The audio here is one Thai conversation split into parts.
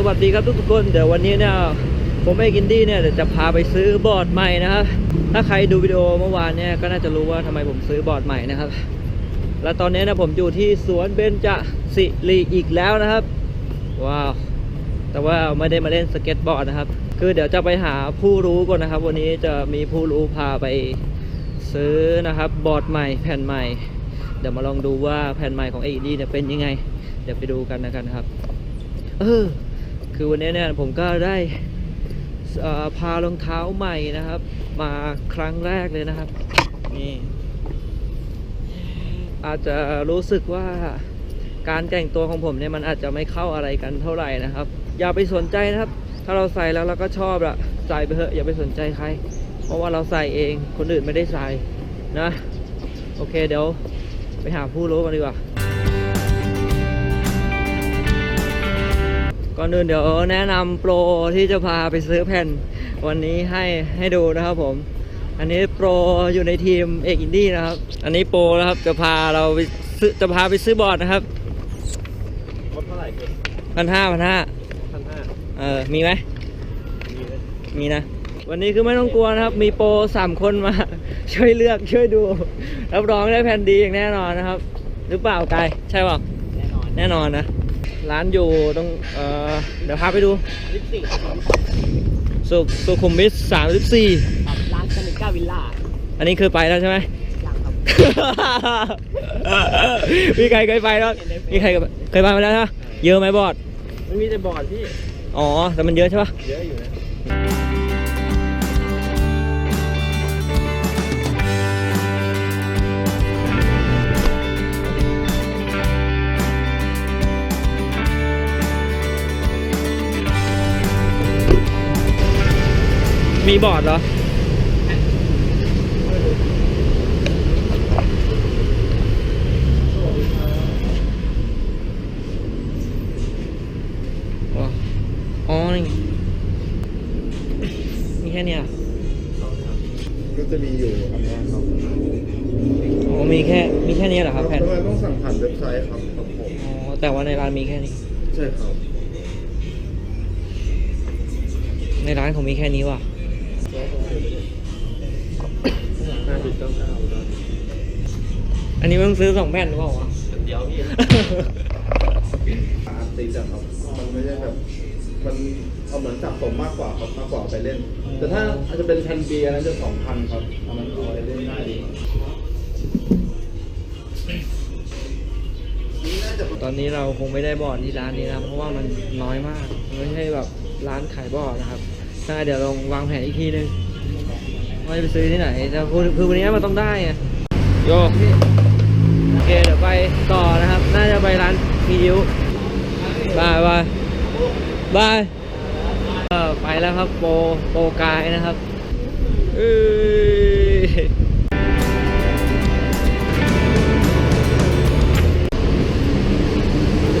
สวัสดีครับทุกคน เดี๋ยววันนี้เนี่ยผมเอกินดี้เนี่ยเดี๋ยวจะพาไปซื้อบอร์ดใหม่นะครับ ถ้าใครดูวิดีโอเมื่อวานเนี่ยก็น่าจะรู้ว่าทำไมผมซื้อบอร์ดใหม่นะครับ และตอนนี้นะผมอยู่ที่สวนเบญจสิริอีกแล้วนะครับ ว้าว แต่ว่าไม่ได้มาเล่นสเก็ตบอร์ดนะครับ คือเดี๋ยวจะไปหาผู้รู้ก่อนนะครับ วันนี้จะมีผู้รู้พาไปซื้อนะครับบอร์ดใหม่แผ่นใหม่ เดี๋ยวมาลองดูว่าแผ่นใหม่ของ AED เนี่ยเป็นยังไง เดี๋ยวไปดูกันนะกันนะครับ เออ คือวันนี้เนี่ยผมก็ได้พารองเท้าใหม่นะครับ มาครั้งแรกเลยนะครับนี่อาจจะรู้สึกว่าการแต่งตัวของผมเนี่ยมันอาจจะไม่เข้าอะไรกันเท่าไหร่นะครับ อย่าไปสนใจนะครับ ถ้าเราใส่แล้วเราก็ชอบละใส่ไปเถอะอย่าไปสนใจใคร เพราะว่าเราใส่เองคนอื่นไม่ได้ใส่นะ โอเคเดี๋ยวไปหาผู้รู้กันดีกว่า ก่อนอื่นเดี๋ยวแนะนำโปรที่จะพาไปซื้อแผ่นวันนี้ให้ให้ดูนะครับผม อันนี้โปรอยู่ในทีมเอกอินดี้นะครับ อันนี้โปรนะครับจะพาเราไปซื้อจะพาไปซื้อบอร์ดนะครับลดเท่าไหร่พี่พันห้าพันห้าพันห้าเออมีไหมมีเลยมีนะ วันนี้คือไม่ต้องกลัวนะครับ มีโปรสามคนมา ช่วยเลือกช่วยดูรับรองได้แผ่นดีอย่างแน่นอนนะครับ หรือเปล่ากายใช่เปล่าแน่นอนแน่นอนนะ ร้านอยู่ตรงเออเดี๋ยวพาไปดูลิปสติกสุสุขุมวิทสามสิบสี่ครับร้านสนิก้าวิลล่า อันนี้คือไปแล้วใช่ไหมยังครับมีใครเคยไปแล้วมีใครเคยไปมาแล้วนะเยอะไหมบอร์ดมันมีแต่บอร์ดพี่ อ๋อ แต่มันเยอะใช่ปะเยอะอยู่นะ มีบอร์ดเหรอ อ๋ออ๋อนี่ไงมีแค่เนี้ยเหรอก็จะมีอยู่อันเนี้ยครับอ๋อมีแค่ มีแค่นี้เหรอครับแผ่นทำไมต้องสั่งผ่านเว็บไซต์ครับครับผมอ๋อ แต่ว่าในร้านมีแค่นี้ ใช่ครับ ในร้านเขามีแค่นี้ว่ะ เก้าเก้าอันนี้ต้องซื้อสองแผ่นหรือเปล่าวะ เดี๋ยวพี่อาร์ติสอะครับมันไม่ได้แบบมันเอาเหมือนสะสมมากกว่าครับมากกว่าเอาไปเล่น แต่ถ้าอาจจะเป็นแผ่นเบียร์นั้นจะสองพันครับอันนั้นเอาไปเล่นได้ดีตอนนี้เราคงไม่ได้บอร์ดที่ร้านนี้นะเพราะว่ามันน้อยมากมันไม่ใช่แบบร้านขายบอร์ดนะครับถ้าเดี๋ยวลองวางแผนอีกทีนึง ว่าจะไปซื้อที่ไหนแต่คือคือวันนี้มันต้องได้ไงโยโอเคเดี๋ยวไปต่อนะครับ น่าจะไปร้านพีดิวบายบายบายเออไปแล้วครับโปรโปรกายนะครับเอ้ย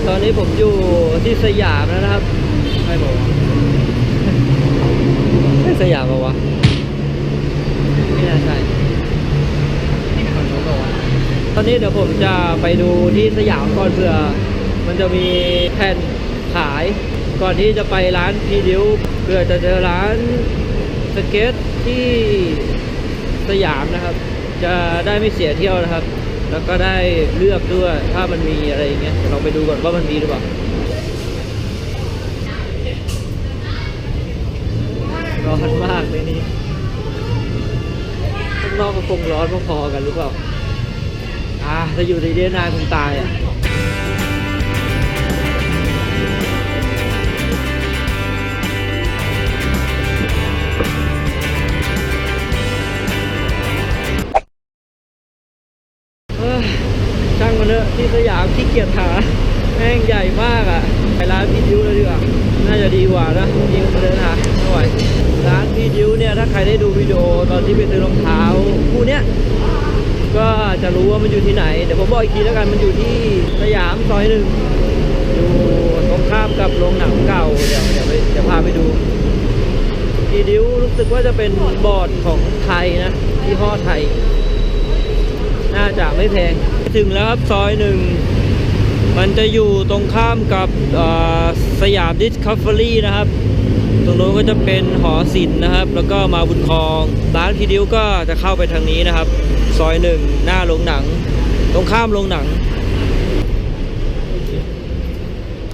ตอนนี้ผมอยู่ที่สยามแล้วนะครับไม่บอกว่าใช่สยามปะวะ ไม่น่าใช่ฝั่งโน้นปะวะตอนนี้เดี๋ยวผมจะไปดูที่สยามก่อนเผื่อ มันจะมีแผ่นขาย ก่อนที่จะไปร้านพีดิวเผื่อจะเจอร้านสเก็ตที่สยามนะครับ จะได้ไม่เสียเที่ยวนะครับ แล้วก็ได้เลือกด้วยถ้ามันมีอะไรอย่างเงี้ยเราไปดูก่อนว่ามันมีหรือเปล่าร้อนมากเลยนี่ข้าง นอกก็คงร้อนพอๆกันหรือเปล่า อ่าถ้าอยู่ในเดียนานคงตายอะช่างมันเถอะที่สยามขี้เกียจหาแม่งใหญ่มากอะ ไปร้านพีดิวเลยดีกว่า น่าจะดีกว่านะยิงมาเดินหาไม่ไหวร้านพีดิวเนี่ย ถ้าใครได้ดูวิดีโอตอนที่ไปซื้อรองเท้าคู่เนี้ยก็จะรู้ว่ามันอยู่ที่ไหน เดี๋ยวผมบอกอีกทีแล้วกันมันอยู่ที่สยามซอยหนึ่งอยู่ตรงข้ามกับโรงหนังเก่าเดี๋ยวเดี๋ยวไปเดี๋ยวพาไปดูพีดิวรู้สึกว่าจะเป็นบอร์ดของไทยนะที่ห้อไทย น่าจะไม่แพง ถึงแล้วครับซอยหนึ่ง มันจะอยู่ตรงข้ามกับสยามดิสคัฟเฟอรี่นะครับ ตรงโน้นก็จะเป็นหอศิลป์นะครับ แล้วก็มาบุญคลอง ร้านพีดิวก็จะเข้าไปทางนี้นะครับ ซอยหนึ่งหน้าโรงหนัง ตรงข้ามโรงหนัง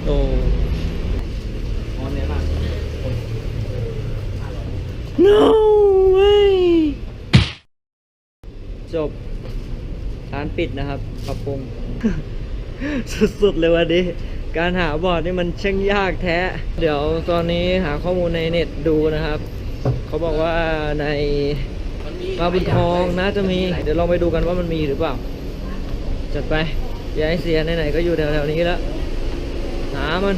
โอ้ออนเนี่ยป่ะ no way จบ ร้านปิดนะครับปรับปรุงสุดๆเลยวันนี้ การหาบอร์ดนี่มันช่างยากแท้ เดี๋ยวตอนนี้หาข้อมูลในเน็ตดูนะครับ เขาบอกว่าในมาบุญทองน่าจะมี เดี๋ยวลองไปดูกันว่ามันมีหรือเปล่า จัดไป อย่าให้เสียไหนๆก็อยู่แถวๆนี้แล้ว หามัน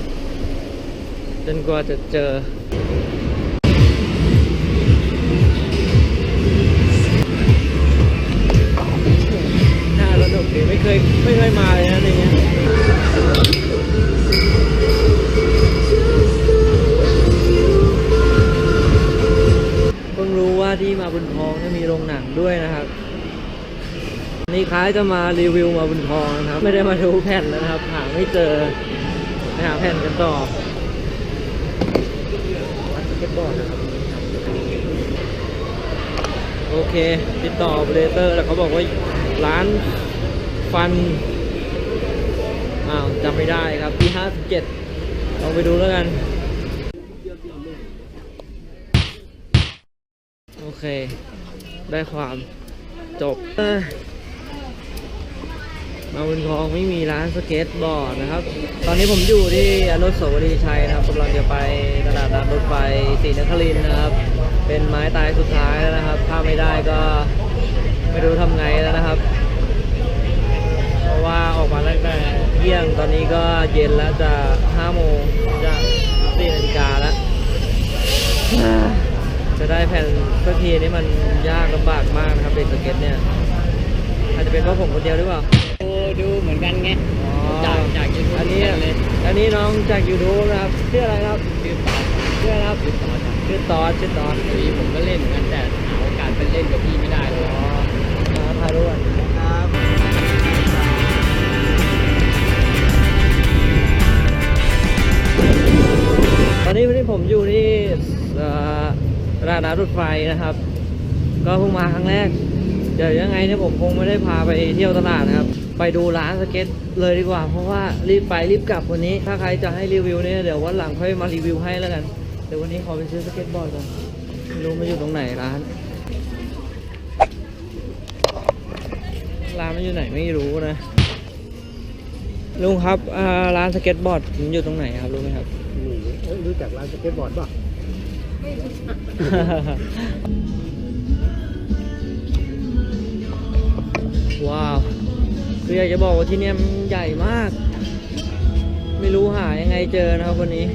จนกว่าจะเจอ จะมารีวิวมาบุญทองนะครับ ไม่ได้มาดูแผ่นแล้วนะครับ หาไม่เจอไปหาแผ่นกันต่อวัดสเก็ตบอร์ดนะครับโอเค ติดต่อออเปอเรเตอร์ แล้วเขาบอกว่าร้านฟันอ้าวจำไม่ได้ครับที่57ลองไปดูแล้วกัน โอเค ได้ความจบ มาบุญคลองไม่มีร้านสเก็ตบอร์ดนะครับ ตอนนี้ผมอยู่ที่อนุสาวรีย์ชัยนะครับกำลังจะไปตลาดนัดรถไฟศรีนครินนะครับ เป็นไม้ตายสุดท้ายแล้วนะครับ ถ้าไม่ได้ก็ไม่รู้ทำไงแล้วนะครับ เพราะว่าออกมาตั้งแต่เที่ยงตอนนี้ก็เย็นแล้วจะ5โมงจะ4นาฬิกาแล้วจะได้แผ่นสักทีนี่มันยากลำบากมากนะครับเด็กสเก็ตเนี่ย อาจจะเป็นเพราะผมคนเดียวหรือเปล่า ดูเหมือนกันไงอ๋อจากจากยูทูบอันนี้เลยอันนี้น้องจากยูทูบนะครับชื่ออะไรครับชื่อตอนชื่ออะไรครับชื่อตอนครับชื่อตอสชื่อตอสพอดีผมก็เล่นเหมือนกันแต่หาโอกาสไปเล่นกับพี่ไม่ได้เลยอ๋อมาถ่ายรูปก่อนครับตอนนี้วันนี้ผมอยู่ที่เอ่อตลาดนัดรถไฟนะครับ ก็เพิ่งมาครั้งแรก เดี๋ยวยังไงเนี่ยผมคงไม่ได้พาไปเที่ยวตลาดนะครับ ไปดูร้านสเก็ตเลยดีกว่า เพราะว่ารีบไปรีบกลับวันนี้ ถ้าใครจะให้รีวิวเนี่ยเดี๋ยววันหลังค่อยมารีวิวให้แล้วกัน เดี๋ยววันนี้ขอไปซื้อสเก็ตบอร์ดก่อนไม่รู้มันอยู่ตรงไหนร้าน ร้านมันอยู่ไหนไม่รู้นะ ลุงครับอ่าร้านสเก็ตบอร์ดมันอยู่ตรงไหนครับรู้ไหมครับรู้จักร้านสเก็ตบอร์ดป่ะว้าว คืออยากจะบอกว่าที่เนี่ยมันใหญ่มาก ไม่รู้หายังไงเจอนะครับวันนี้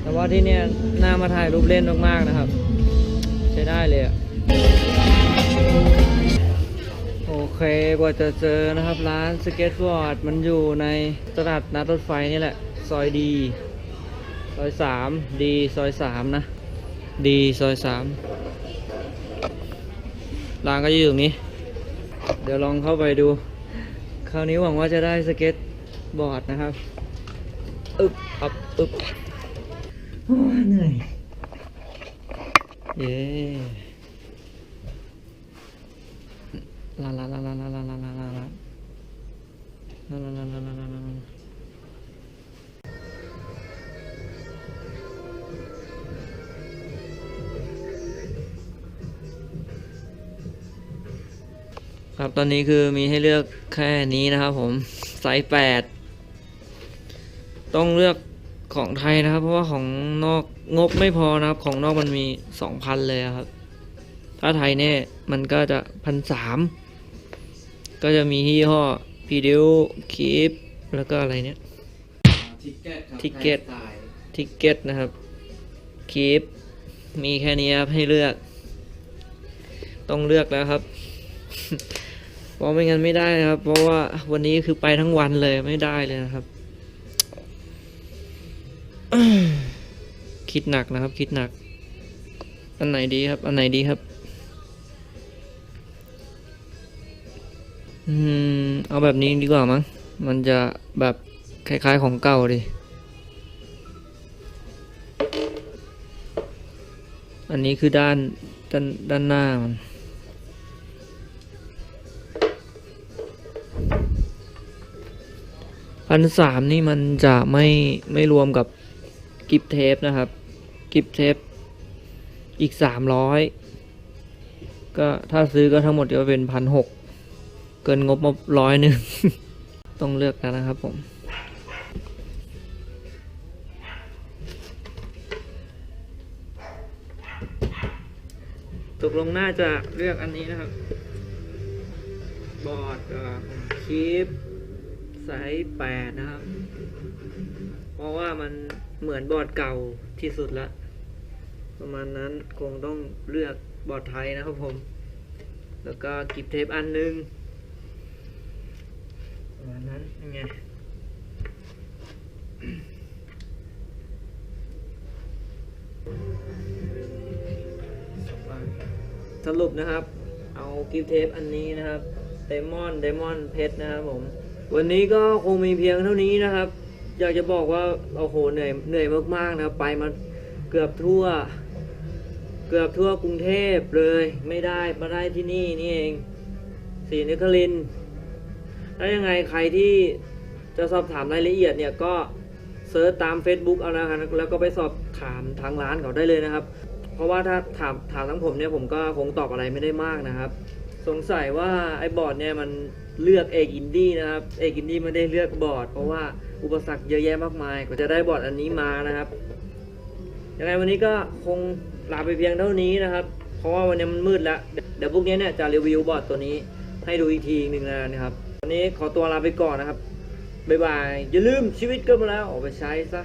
แต่ว่าที่เนี่ยน่ามาถ่ายรูปเล่นมากๆนะครับ ใช้ได้เลยอะโอเค กว่าจะเจอนะครับร้านสเก็ตบอร์ดมันอยู่ในตลาดนัดรถไฟนี่แหละ ซอยดี ซอยสามดีซอยสามนะ ดีซอยสามร้านก็อยู่ตรงนี้ เดี๋ยวลองเข้าไปดู คราวนี้หวังว่าจะได้สเก็ตบอร์ดนะครับอึบอับอึบโอ้เหนื่อย เย้ลาลาลาลาลาลาลาลาลาลาลาลาลาลา ครับตอนนี้คือมีให้เลือกแค่นี้นะครับผมไซส์แปดต้องเลือกของไทยนะครับ เพราะว่าของนอกงบไม่พอนะครับ ของนอกมันมีสองพันเลยอะครับ ถ้าไทยเนี่ยมันก็จะพันสามก็จะมียี่ห้อพีดิวคีปแล้วก็อะไรเนี่ยทิกเก็ตทิกเก็ตทิกเก็ตนะครับคีปมีแค่นี้ครับให้เลือก ต้องเลือกแล้วครับเพ พราะไม่งั้นไม่ได้นะครับ เพราะว่าวันนี้คือไปทั้งวันเลยไม่ได้เลยนะครับ คิดหนักนะครับ คิดหนัก อันไหนดีครับ อันไหนดีครับ อืม เอาแบบนี้ดีกว่ามั้งมันจะแบบคล้ายๆของเก่าดิอันนี้คือด้านด้านด้านหน้ามัน พันสามนี่มันจะไม่ไม่รวมกับกิฟเทปนะครับ กิฟเทปอีกสามร้อยก็ถ้าซื้อก็ทั้งหมดก็เป็นพันหกเกินงบมาร้อยหนึ่ง ต้องเลือกกันนะครับผม ตกลงน่าจะเลือกอันนี้นะครับ บอร์ดคีป ไซส์แปดนะครับ เพราะว่ามันเหมือนบอร์ดเก่าที่สุดละ ประมาณนั้นคงต้องเลือกบอร์ดไทยนะครับผม แล้วก็กิบเทปอันหนึงประมาณนั้นยังไงสรุปนะครับ เอากิฟเทปอันนี้นะครับเดมอนเดมอนเพชรนะครับผม วันนี้ก็คงมีเพียงเท่านี้นะครับ อยากจะบอกว่าโอ้โหเหนื่อยเหนื่อยมากๆนะครับ ไปมาเกือบทั่ว เกือบทั่วกรุงเทพเลย ไม่ได้มาได้ที่นี่นี่เองศรีนครินทร์แล้วยังไงใครที่จะสอบถามรายละเอียดเนี่ยก็เซิร์ชตาม Facebook เอานะครับแล้วก็ไปสอบถามทางร้านเขาได้เลยนะครับ เพราะว่าถ้าถามถามทั้งผมเนี่ยผมก็คงตอบอะไรไม่ได้มากนะครับ สงสัยว่าไอ้บอร์ดเนี่ยมันเลือกเอกอินดี้นะครับเอกอินดี้ไม่ได้เลือกบอร์ดเพราะว่าอุปสรรคเยอะแยะมากมายกว่าจะได้บอร์ดอันนี้มานะครับยังไงวันนี้ก็คงลาไปเพียงเท่านี้นะครับ เพราะว่าวันนี้มันมืดแล้ว เดี๋ยวพวกนี้เนี่ยจะรีวิวบอร์ดตัวนี้ให้ดูอีกทีหนึ่งนะครับ วันนี้ขอตัวลาไปก่อนนะครับบ๊ายบาย อย่าลืมชีวิตก็มาแล้วออกไปใช้ซะ